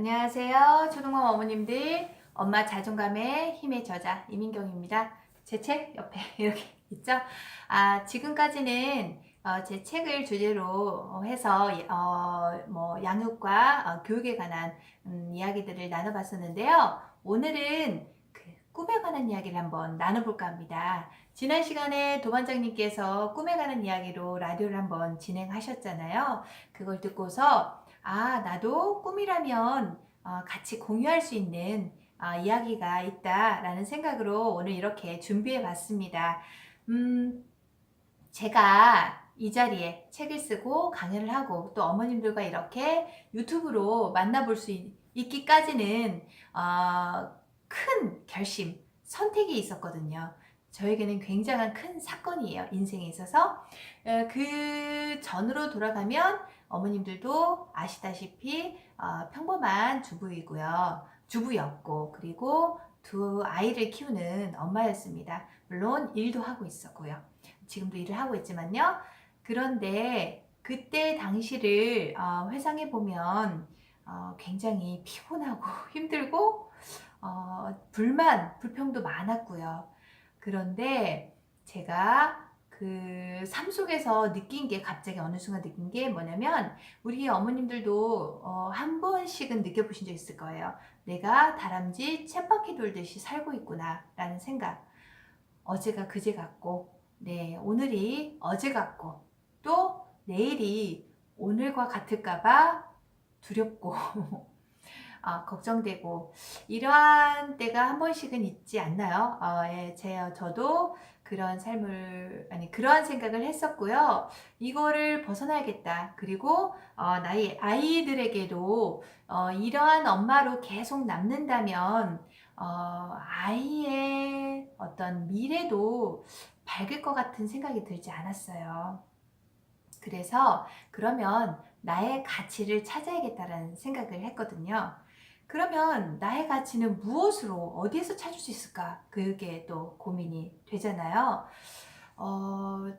안녕하세요. 초등학 어머님들, 엄마 자존감의 힘의 저자 이민경입니다. 제 책 옆에 이렇게 있죠? 아, 지금까지는 어, 제 책을 주제로 해서 어, 뭐 양육과 어, 교육에 관한 음, 이야기들을 나눠봤었는데요. 오늘은 그 꿈에 관한 이야기를 한번 나눠볼까 합니다. 지난 시간에 도반장님께서 꿈에 관한 이야기로 라디오를 한번 진행하셨잖아요. 그걸 듣고서 아, 나도 꿈이라면 어, 같이 공유할 수 있는 어, 이야기가 있다라는 생각으로 오늘 이렇게 준비해 봤습니다. 음, 제가 이 자리에 책을 쓰고 강연을 하고 또 어머님들과 이렇게 유튜브로 만나볼 수 있, 있기까지는 어, 큰 결심, 선택이 있었거든요. 저에게는 굉장한 큰 사건이에요. 인생에 있어서. 어, 그 전으로 돌아가면 어머님들도 아시다시피 어, 평범한 주부이고요. 주부였고 그리고 두 아이를 키우는 엄마였습니다. 물론 일도 하고 있었고요. 지금도 일을 하고 있지만요. 그런데 그때 당시를 어, 회상해 보면 어, 굉장히 피곤하고 힘들고 어, 불만, 불평도 많았고요. 그런데 제가 그 삶 속에서 느낀 게 갑자기 어느 순간 느낀 게 뭐냐면 우리 어머님들도 어, 한 번씩은 느껴보신 적 있을 거예요. 내가 다람쥐 쳇바퀴 돌듯이 살고 있구나 라는 생각. 어제가 그제 같고, 네, 오늘이 어제 같고, 또 내일이 오늘과 같을까봐 두렵고, 아, 걱정되고, 이러한 때가 한 번씩은 있지 않나요? 어, 예, 제, 저도 그런 삶을, 아니, 그러한 생각을 했었고요. 이거를 벗어나야겠다. 그리고, 어, 나의 아이들에게도, 어, 이러한 엄마로 계속 남는다면, 어, 아이의 어떤 미래도 밝을 것 같은 생각이 들지 않았어요. 그래서, 그러면 나의 가치를 찾아야겠다라는 생각을 했거든요. 그러면 나의 가치는 무엇으로 어디에서 찾을 수 있을까? 그게 또 고민이 되잖아요. 어,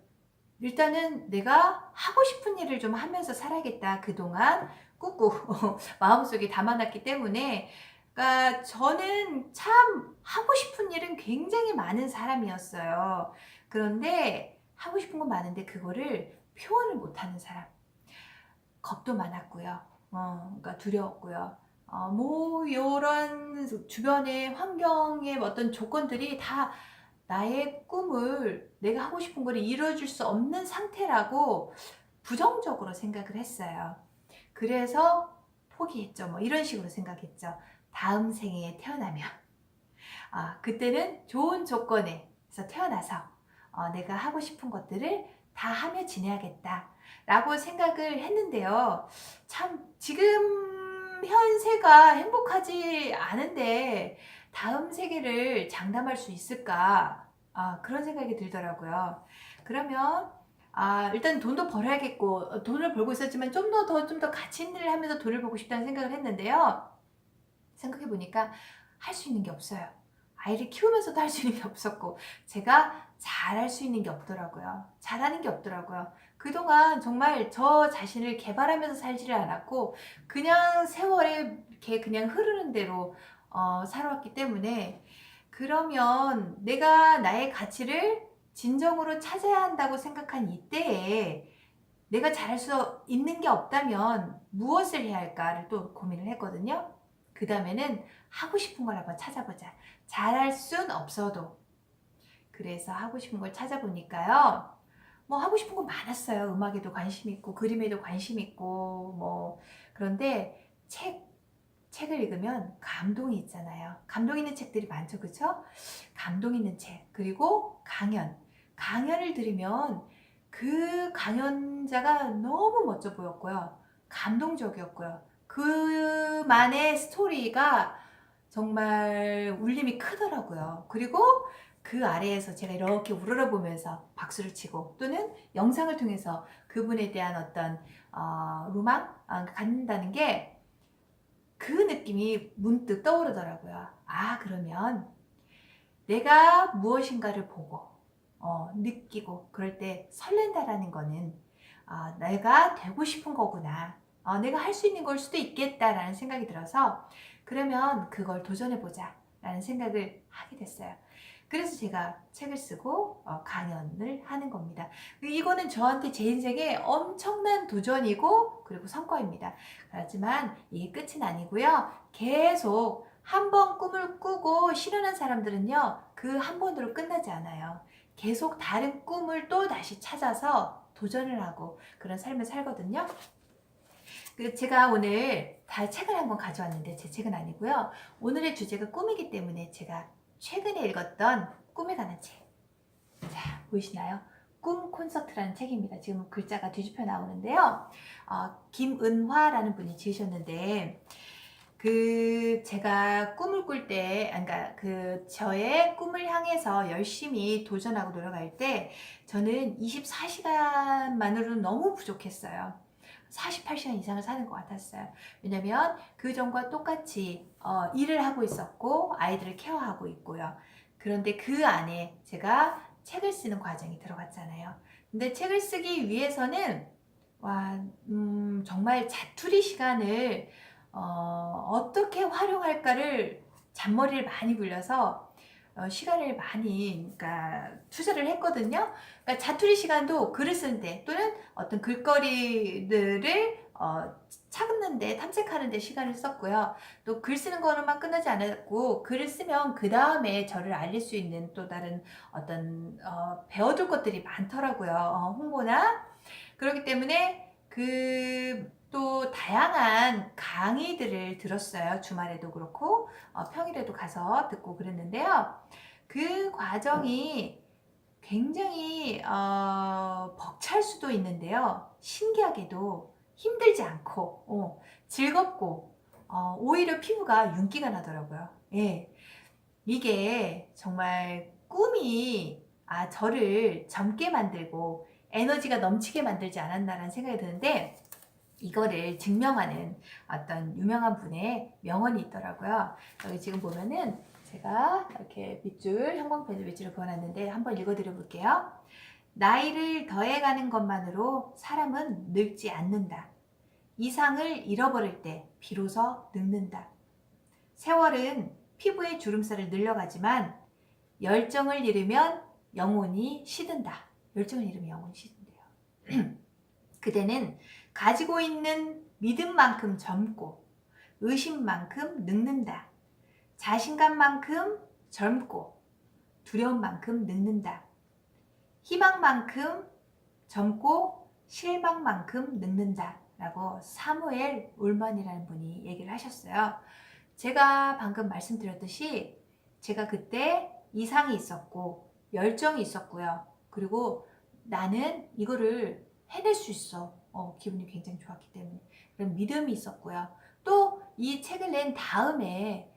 일단은 내가 하고 싶은 일을 좀 하면서 살아야겠다. 그동안 꾹꾹 마음속에 담아놨기 때문에 그러니까 저는 참 하고 싶은 일은 굉장히 많은 사람이었어요. 그런데 하고 싶은 건 많은데 그거를 표현을 못하는 사람. 겁도 많았고요. 어, 그러니까 두려웠고요. 어, 뭐 이런 주변의 환경의 어떤 조건들이 다 나의 꿈을 내가 하고 싶은 걸 이루어줄 수 없는 상태라고 부정적으로 생각을 했어요. 그래서 포기했죠. 뭐 이런 식으로 생각했죠. 다음 생에 태어나면 아, 그때는 좋은 조건에서 태어나서 어, 내가 하고 싶은 것들을 다 하며 지내야겠다. 라고 생각을 했는데요. 참, 지금 현 세가 행복하지 않은데, 다음 세계를 장담할 수 있을까? 아, 그런 생각이 들더라고요. 그러면, 아, 일단 돈도 벌어야겠고, 어, 돈을 벌고 있었지만 좀 더, 더, 좀 더 가치 있는 일을 하면서 돈을 벌고 싶다는 생각을 했는데요. 생각해 보니까 할 수 있는 게 없어요. 아이를 키우면서도 할 수 있는 게 없었고, 제가 잘할 수 있는 게 없더라고요. 잘하는 게 없더라고요. 그동안 정말 저 자신을 개발하면서 살지를 않았고, 그냥 세월에 이렇게 그냥 흐르는 대로 어, 살아왔기 때문에, 그러면 내가 나의 가치를 진정으로 찾아야 한다고 생각한 이때에 내가 잘할 수 있는 게 없다면 무엇을 해야 할까를 또 고민을 했거든요. 그 다음에는 하고 싶은 걸 한번 찾아보자. 잘할 순 없어도. 그래서 하고 싶은 걸 찾아보니까요. 뭐 하고 싶은 거 많았어요. 음악에도 관심 있고, 그림에도 관심 있고, 뭐. 그런데 책, 책을 읽으면 감동이 있잖아요. 감동 있는 책들이 많죠. 그쵸? 감동 있는 책. 그리고 강연. 강연을 들으면 그 강연자가 너무 멋져 보였고요. 감동적이었고요. 그만의 스토리가 정말 울림이 크더라고요. 그리고 그 아래에서 제가 이렇게 우러러보면서 박수를 치고 또는 영상을 통해서 그분에 대한 어떤 어, 로망 어, 갖는다는 게 그 느낌이 문득 떠오르더라고요. 아 그러면 내가 무엇인가를 보고 어, 느끼고 그럴 때 설렌다라는 거는 어, 내가 되고 싶은 거구나. 어, 내가 할 수 있는 걸 수도 있겠다라는 생각이 들어서 그러면 그걸 도전해보자 라는 생각을 하게 됐어요. 그래서 제가 책을 쓰고 어, 강연을 하는 겁니다. 이거는 저한테 제 인생의 엄청난 도전이고 그리고 성과입니다. 하지만 이게 끝은 아니고요. 계속 한 번 꿈을 꾸고 실현한 사람들은요. 그 한 번으로 끝나지 않아요. 계속 다른 꿈을 또 다시 찾아서 도전을 하고 그런 삶을 살거든요. 그 제가 오늘 다 책을 한 권 가져왔는데 제 책은 아니고요. 오늘의 주제가 꿈이기 때문에 제가 최근에 읽었던 꿈에 관한 책. 자, 보이시나요? 꿈 콘서트라는 책입니다. 지금 글자가 뒤집혀 나오는데요. 어, 김은화라는 분이 지으셨는데, 그 제가 꿈을 꿀 때, 그러니까 그 저의 꿈을 향해서 열심히 도전하고 노력할 때, 저는 24시간만으로는 너무 부족했어요. 48시간 이상을 사는 것 같았어요. 왜냐면 그 전과 똑같이 어, 일을 하고 있었고 아이들을 케어하고 있고요. 그런데 그 안에 제가 책을 쓰는 과정이 들어갔잖아요. 근데 책을 쓰기 위해서는 와, 음, 정말 자투리 시간을 어, 어떻게 활용할까를 잔머리를 많이 굴려서 어, 시간을 많이 그러니까 투자를 했거든요. 그러니까 자투리 시간도 글을 쓰는데 또는 어떤 글거리들을 어, 찾는데 탐색하는데 시간을 썼고요. 또 글 쓰는 거로만 끝나지 않았고 글을 쓰면 그 다음에 저를 알릴 수 있는 또 다른 어떤 어, 배워둘 것들이 많더라고요. 어, 홍보나 그렇기 때문에 그 또 다양한 강의들을 들었어요. 주말에도 그렇고 어, 평일에도 가서 듣고 그랬는데요. 그 과정이 굉장히 어, 벅찰 수도 있는데요. 신기하게도 힘들지 않고 어, 즐겁고 어, 오히려 피부가 윤기가 나더라고요. 예, 이게 정말 꿈이 아 저를 젊게 만들고 에너지가 넘치게 만들지 않았나라는 생각이 드는데 이거를 증명하는 어떤 유명한 분의 명언이 있더라고요. 여기 지금 보면은 제가 이렇게 밑줄 형광펜을 밑줄을 그어놨는데 한번 읽어드려 볼게요. 나이를 더해가는 것만으로 사람은 늙지 않는다. 이상을 잃어버릴 때 비로소 늙는다. 세월은 피부의 주름살을 늘려가지만 열정을 잃으면 영혼이 시든다. 열정을 잃으면 영혼이 시든대요. 그대는 가지고 있는 믿음만큼 젊고 의심만큼 늙는다. 자신감만큼 젊고 두려움만큼 늙는다. 희망만큼 젊고 실망만큼 늙는다. 라고 사무엘 울만이라는 분이 얘기를 하셨어요. 제가 방금 말씀드렸듯이 제가 그때 이상이 있었고 열정이 있었고요. 그리고 나는 이거를 해낼 수 있어. 어, 기분이 굉장히 좋았기 때문에. 그런 믿음이 있었고요. 또 이 책을 낸 다음에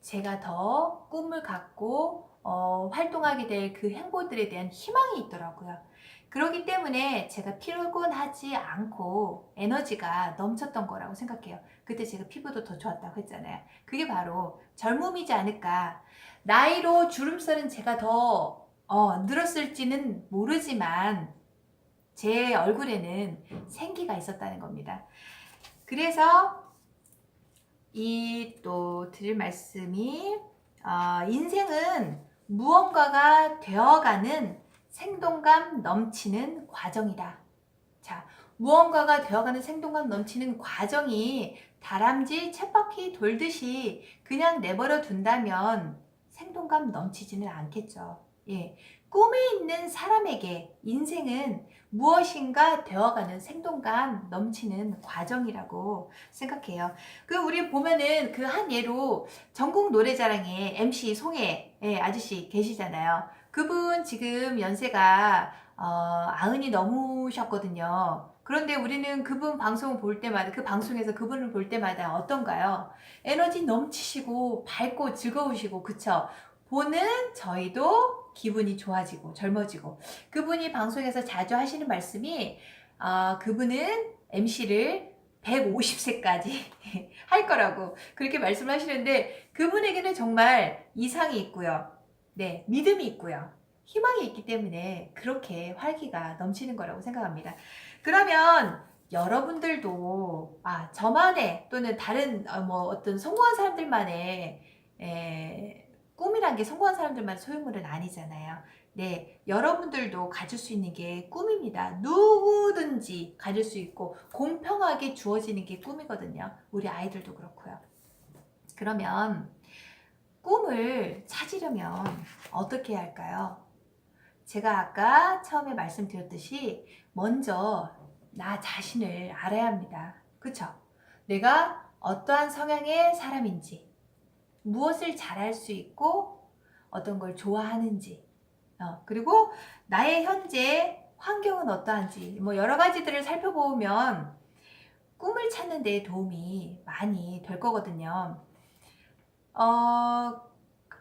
제가 더 꿈을 갖고 어, 활동하게 될 그 행보들에 대한 희망이 있더라고요. 그렇기 때문에 제가 피곤하지 않고 에너지가 넘쳤던 거라고 생각해요. 그때 제가 피부도 더 좋았다고 했잖아요. 그게 바로 젊음이지 않을까. 나이로 주름살은 제가 더 어, 늘었을지는 모르지만 제 얼굴에는 생기가 있었다는 겁니다. 그래서 이 또 드릴 말씀이 어, 인생은 무언가가 되어가는 생동감 넘치는 과정이다. 자, 무언가가 되어가는 생동감 넘치는 과정이 다람쥐 쳇바퀴 돌듯이 그냥 내버려 둔다면 생동감 넘치지는 않겠죠. 예. 꿈에 있는 사람에게 인생은 무엇인가 되어가는 생동감 넘치는 과정이라고 생각해요. 그 우리 보면은 그 한 예로 전국 노래자랑에 MC 송혜 예, 아저씨 계시잖아요. 그분 지금 연세가 어, 아흔이 넘으셨거든요. 그런데 우리는 그분 방송을 볼 때마다 그 방송에서 그분을 볼 때마다 어떤가요? 에너지 넘치시고 밝고 즐거우시고 그쵸? 보는 저희도 기분이 좋아지고 젊어지고 그분이 방송에서 자주 하시는 말씀이 어, 그분은 MC를 150세까지 할 거라고 그렇게 말씀을 하시는데 그분에게는 정말 이상이 있고요. 네, 믿음이 있고요. 희망이 있기 때문에 그렇게 활기가 넘치는 거라고 생각합니다. 그러면 여러분들도 아 저만의 또는 다른 어, 뭐 어떤 성공한 사람들만의 에, 꿈이란 게 성공한 사람들만 소유물은 아니잖아요. 네, 여러분들도 가질 수 있는 게 꿈입니다. 누구든지 가질 수 있고 공평하게 주어지는 게 꿈이거든요. 우리 아이들도 그렇고요. 그러면 꿈을 찾으려면 어떻게 해야 할까요? 제가 아까 처음에 말씀드렸듯이 먼저 나 자신을 알아야 합니다. 그쵸? 내가 어떠한 성향의 사람인지, 무엇을 잘할 수 있고, 어떤 걸 좋아하는지, 어, 그리고 나의 현재 환경은 어떠한지, 뭐 여러 가지들을 살펴보면 꿈을 찾는 데 도움이 많이 될 거거든요. 어,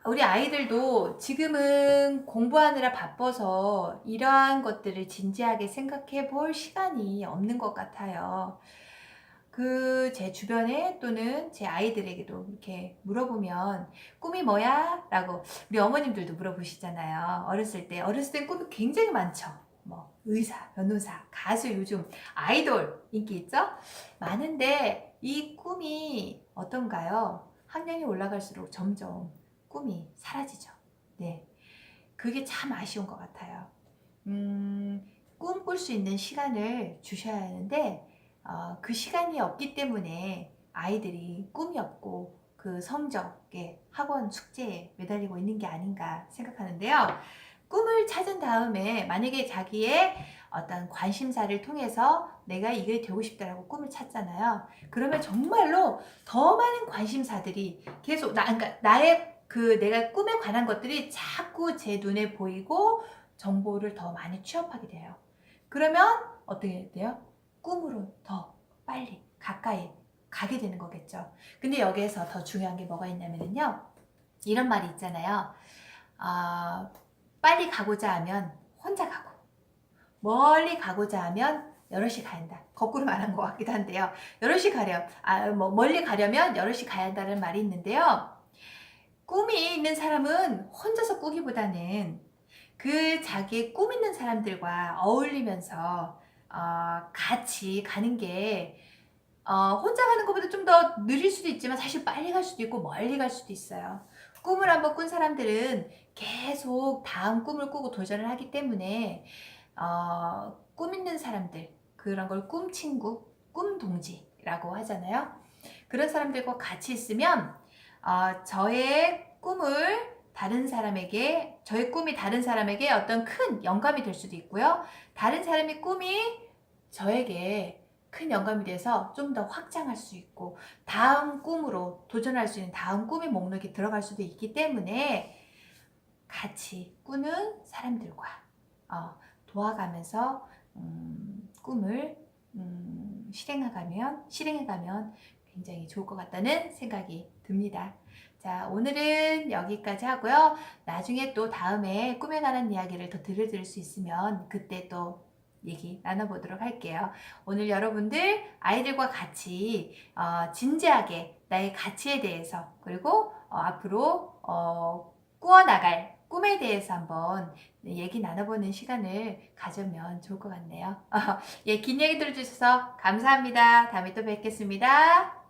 우리 아이들도 지금은 공부하느라 바빠서 이러한 것들을 진지하게 생각해 볼 시간이 없는 것 같아요. 그 제 주변에 또는 제 아이들에게도 이렇게 물어보면 꿈이 뭐야? 라고 우리 어머님들도 물어보시잖아요. 어렸을 때 어렸을 때 꿈이 굉장히 많죠. 뭐 의사, 변호사, 가수 요즘 아이돌 인기 있죠? 많은데 이 꿈이 어떤가요? 학년이 올라갈수록 점점 꿈이 사라지죠. 네. 그게 참 아쉬운 것 같아요. 음, 꿈꿀 수 있는 시간을 주셔야 하는데, 어, 그 시간이 없기 때문에 아이들이 꿈이 없고 그 성적에 학원 숙제에 매달리고 있는 게 아닌가 생각하는데요. 꿈을 찾은 다음에 만약에 자기의 어떤 관심사를 통해서 내가 이게 되고 싶다라고 꿈을 찾잖아요. 그러면 정말로 더 많은 관심사들이 계속 나, 그러니까 나의 그 내가 꿈에 관한 것들이 자꾸 제 눈에 보이고 정보를 더 많이 취업하게 돼요. 그러면 어떻게 돼요? 꿈으로 더 빨리 가까이 가게 되는 거겠죠. 근데 여기에서 더 중요한 게 뭐가 있냐면요. 이런 말이 있잖아요. 아, 빨리 가고자 하면 혼자 가고, 멀리 가고자 하면 여럿이 가야 한다. 거꾸로 말한 것 같기도 한데요. 여럿이 가려, 아, 뭐, 멀리 가려면 여럿이 가야 한다는 말이 있는데요. 꿈이 있는 사람은 혼자서 꾸기보다는 그 자기의 꿈 있는 사람들과 어울리면서 어, 같이 가는 게 어, 혼자 가는 것보다 좀 더 느릴 수도 있지만 사실 빨리 갈 수도 있고 멀리 갈 수도 있어요. 꿈을 한번 꾼 사람들은 계속 다음 꿈을 꾸고 도전을 하기 때문에 어, 꿈 있는 사람들 그런 걸 꿈 친구, 꿈 동지라고 하잖아요. 그런 사람들과 같이 있으면 어, 저의 꿈을 다른 사람에게 저의 꿈이 다른 사람에게 어떤 큰 영감이 될 수도 있고요. 다른 사람의 꿈이 저에게 큰 영감이 돼서 좀 더 확장할 수 있고 다음 꿈으로 도전할 수 있는 다음 꿈의 목록에 들어갈 수도 있기 때문에 같이 꾸는 사람들과 어, 도와가면서 음, 꿈을 음, 실행해가면 실행해가면 굉장히 좋을 것 같다는 생각이 듭니다. 자, 오늘은 여기까지 하고요. 나중에 또 다음에 꿈에 관한 이야기를 더 들려드릴 수 있으면 그때 또 얘기 나눠보도록 할게요. 오늘 여러분들 아이들과 같이 어, 진지하게 나의 가치에 대해서 그리고 어, 앞으로 어, 꾸어나갈 꿈에 대해서 한번 얘기 나눠보는 시간을 가져면 좋을 것 같네요. 예, 긴 얘기 들어주셔서 감사합니다. 다음에 또 뵙겠습니다.